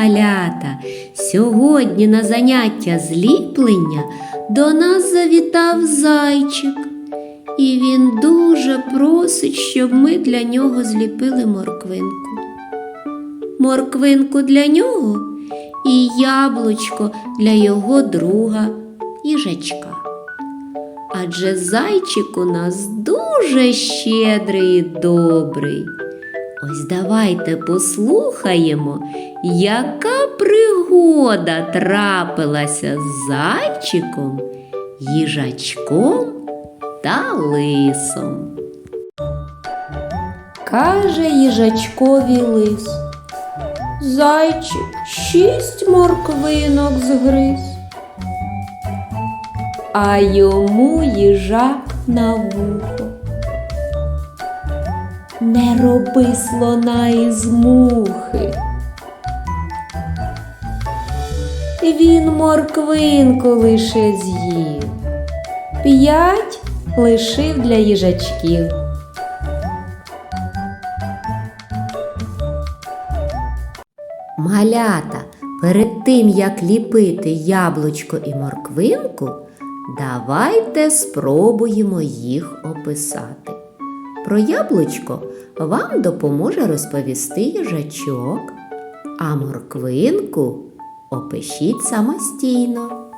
малята! Сьогодні на заняття зліплення до нас завітав зайчик. І він дуже просить, щоб ми для нього зліпили морквинку. Морквинку для нього і яблучко для його друга їжачка. Адже зайчик у нас дуже щедрий і добрий. Ось давайте послухаємо, яка пригода трапилася з зайчиком, їжачком та лисом. Каже їжачкові лис. Зайчик шість морквинок згриз. А йому їжак на вухо. Не роби слона із мухи. Він морквинку лише з'їв, п'ять лишив для їжачків. Малята, перед тим як ліпити яблучко і морквинку, давайте спробуємо їх описати. Про яблучко вам допоможе розповісти їжачок, а морквинку опишіть самостійно.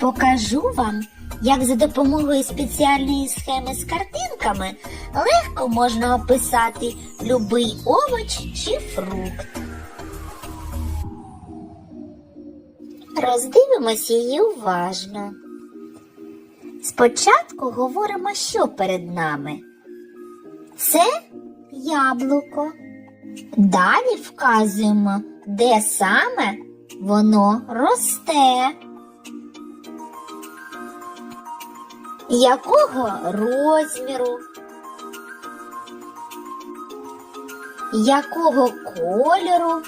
Покажу вам, як за допомогою спеціальної схеми з картинками легко можна описати любий овоч чи фрукт. Роздивимось її уважно. Спочатку говоримо, що перед нами. Це яблуко. Далі вказуємо, де саме воно росте. Якого розміру? Якого кольору?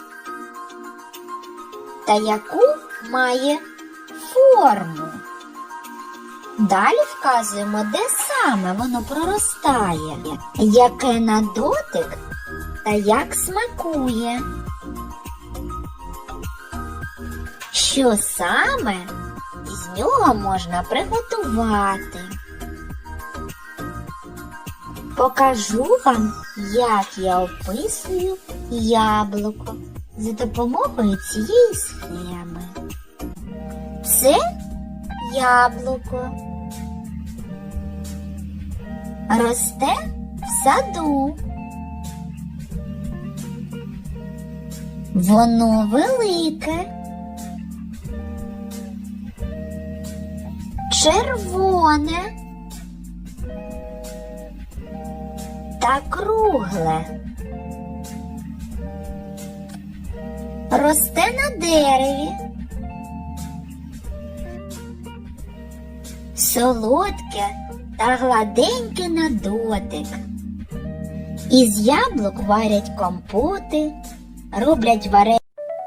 Та яку має форму? Далі вказуємо, де саме воно проростає, яке на дотик та як смакує. Що саме з нього можна приготувати? Покажу вам, як я описую яблуко за допомогою цієї схеми. Це яблуко. Росте в саду. Воно велике. Червоне та кругле. Росте на дереві. Солодке та гладеньке на дотик. Із яблук варять компоти, роблять варення.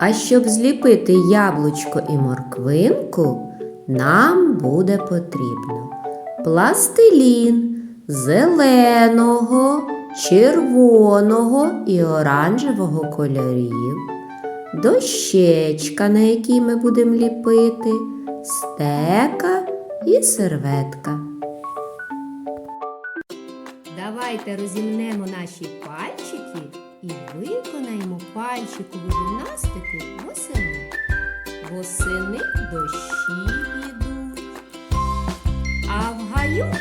А щоб зліпити яблучко і морквинку, нам буде потрібно пластилін зеленого, червоного і оранжевого кольорів, дощечка, на якій ми будемо ліпити, стека і серветка. Давайте розімнемо наші пальчики і виконаємо пальчикову гімнастику восени. Восени дощі йдуть. а в гаю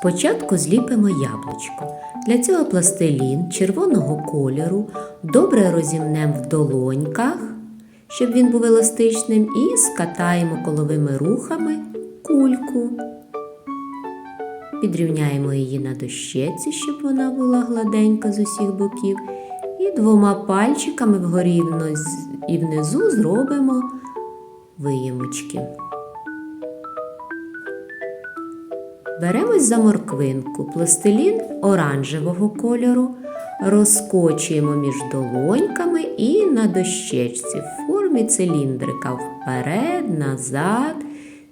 Спочатку зліпимо яблучко. Для цього пластилін червоного кольору добре розімнемо в долоньках, щоб він був еластичним, і скатаємо коловими рухами кульку. підрівняємо її на дощеці, щоб вона була гладенька з усіх боків. І двома пальчиками вгорі і внизу зробимо виємочки. Беремось за морквинку, пластилін оранжевого кольору, розкочуємо між долоньками і на дощечці. В формі циліндрика вперед, назад,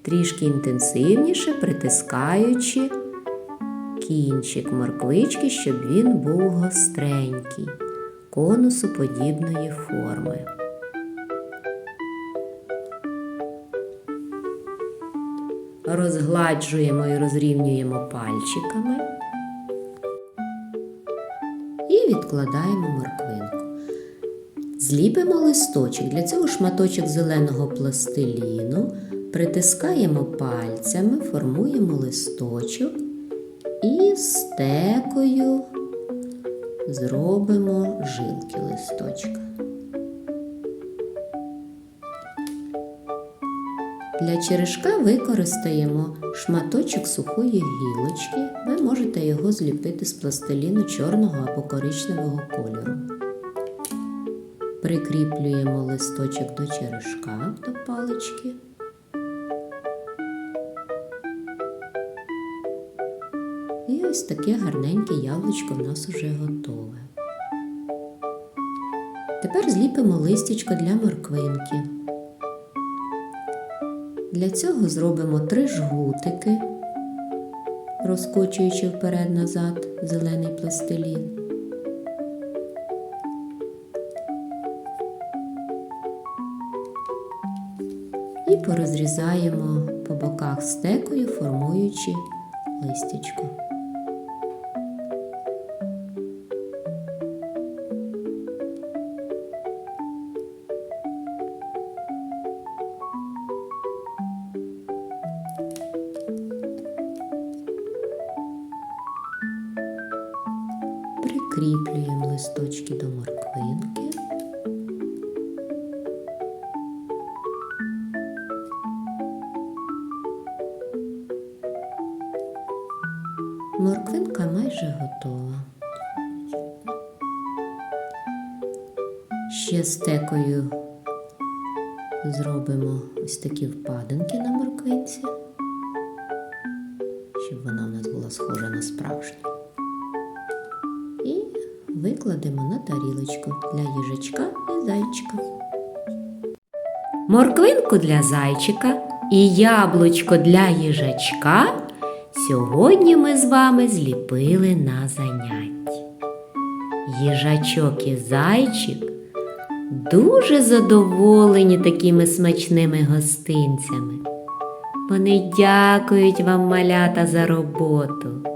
трішки інтенсивніше притискаючи кінчик морквички, щоб він був гостренький, конусоподібної форми. Розгладжуємо і розрівнюємо пальчиками і відкладаємо морквинку. Зліпимо листочок. Для цього шматочок зеленого пластиліну притискаємо пальцями, формуємо листочок і стекою зробимо жилки листочка. Для черешка використаємо шматочок сухої гілочки. Ви можете його зліпити з пластиліну чорного або коричневого кольору. Прикріплюємо листочок до черешка до палички. І ось таке гарненьке яблучко в нас уже готове. Тепер зліпимо листячко для морквинки. Для цього зробимо три жгутики, розкочуючи вперед-назад зелений пластилін. І порозрізаємо по боках стекою, формуючи листячко. Прикріплюємо листочки до морквинки. Морквинка майже готова. Ще стекою зробимо ось такі впадинки на морквинці, щоб вона у нас була схожа на справжню. Викладемо на тарілочку для їжачка і зайчика. Морквинку для зайчика і яблучко для їжачка сьогодні ми з вами зліпили на занятті. Їжачок і зайчик дуже задоволені такими смачними гостинцями. Вони дякують вам, малята, за роботу.